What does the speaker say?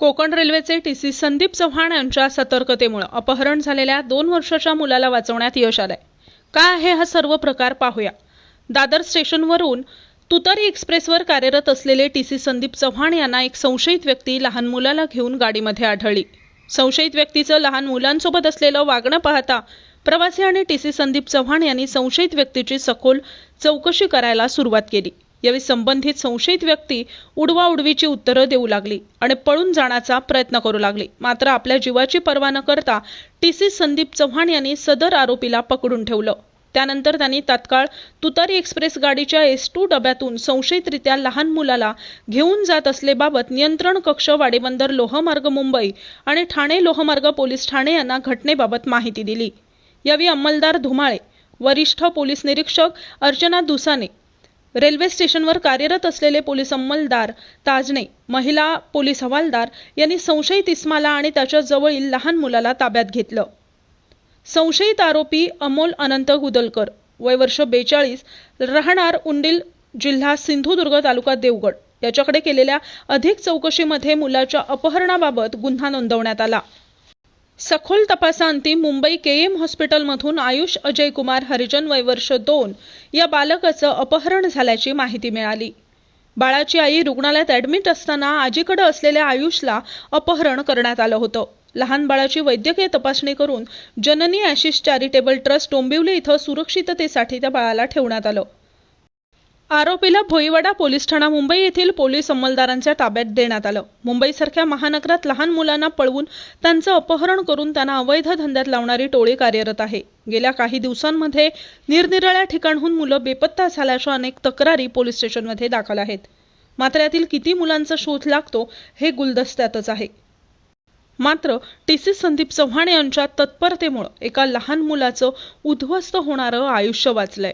कोकण रेल्वेचे T C Sandeep Chavan यांच्या सतर्कतेमुळे अपहरण झालेल्या दोन वर्षाच्या मुलाला वाचवण्यात यश आलंय. काय आहे हा सर्व प्रकार पाहूया. दादर स्टेशनवरून तुतारी एक्सप्रेसवर कार्यरत असलेले टी सी संदीप चव्हाण यांना एक संशयित व्यक्ती लहान मुलाला घेऊन गाडीमध्ये आढळली. संशयित व्यक्तीचं लहान मुलांसोबत असलेलं वागणं पाहता प्रवासी आणि टी सी संदीप चव्हाण यांनी संशयित व्यक्तीची सखोल चौकशी करायला सुरुवात केली. यावेळी संबंधित संशयित व्यक्ती उडवाउडवीची उत्तरं देऊ लागली आणि पळून जाण्याचा प्रयत्न करू लागली. मात्र आपल्या जीवाची पर्वा न करता टी सी संदीप चव्हाण यांनी सदर आरोपीला पकडून ठेवलं. त्यानंतर त्यांनी तात्काळ तुतारी एक्सप्रेस गाडीच्या एस टू डब्यातून संशयितरित्या लहान मुलाला घेऊन जात असलेबाबत नियंत्रण कक्ष वाडेबंदर लोहमार्ग मुंबई आणि ठाणे लोहमार्ग पोलीस ठाणे यांना घटनेबाबत माहिती दिली. यावेळी अंमलदार धुमाळे वरिष्ठ पोलीस निरीक्षक अर्चना दुसाने रेल्वे स्टेशनवर कार्यरत असलेले पोलीस अंमलदार ताजने महिला पोलीस हवालदार यांनी संशयित इस्माला आणि त्याच्या जवळील लहान मुलाला ताब्यात घेतलं. संशयित आरोपी अमोल अनंत गुदलकर वय वर्ष बेचाळीस राहणार उंडील जिल्हा सिंधुदुर्ग तालुका देवगड. याच्याकडे केलेल्या अधिक चौकशीमध्ये मुलाच्या अपहरणाबाबत गुन्हा नोंदवण्यात आला. सखोल तपासाअंती मुंबई के एम हॉस्पिटलमधून आयुष अजय कुमार हरिजन वयवर्ष दोन या बालकाचं अपहरण झाल्याची माहिती मिळाली. बाळाची आई रुग्णालयात ऍडमिट असताना आजीकडे असलेल्या आयुषला अपहरण करण्यात आलं होतं. लहान बाळाची वैद्यकीय तपासणी करून जननी ॲशिस चॅरिटेबल ट्रस्ट डोंबिवली इथं सुरक्षिततेसाठी त्या बाळाला ठेवण्यात आलं. आरोपीला भोईवाडा पोलीस ठाणा मुंबई येथील पोलीस अंमलदारांच्या ताब्यात देण्यात आलं. मुंबईसारख्या महानगरात लहान मुलांना पळवून त्यांचं अपहरण करून त्यांना अवैध धंद्यात लावणारी टोळी कार्यरत आहे. गेल्या काही दिवसांमध्ये निरनिराळ्या ठिकाणहून मुलं बेपत्ता झाल्याच्या अनेक तक्रारी पोलीस स्टेशनमध्ये दाखल आहेत. मात्र यातील किती मुलांचा शोध लागतो हे गुलदस्त्यातच आहे. मात्र टी सी संदीप चव्हाण यांच्या तत्परतेमुळे एका लहान मुलाचं उद्ध्वस्त होणारं आयुष्य वाचलंय.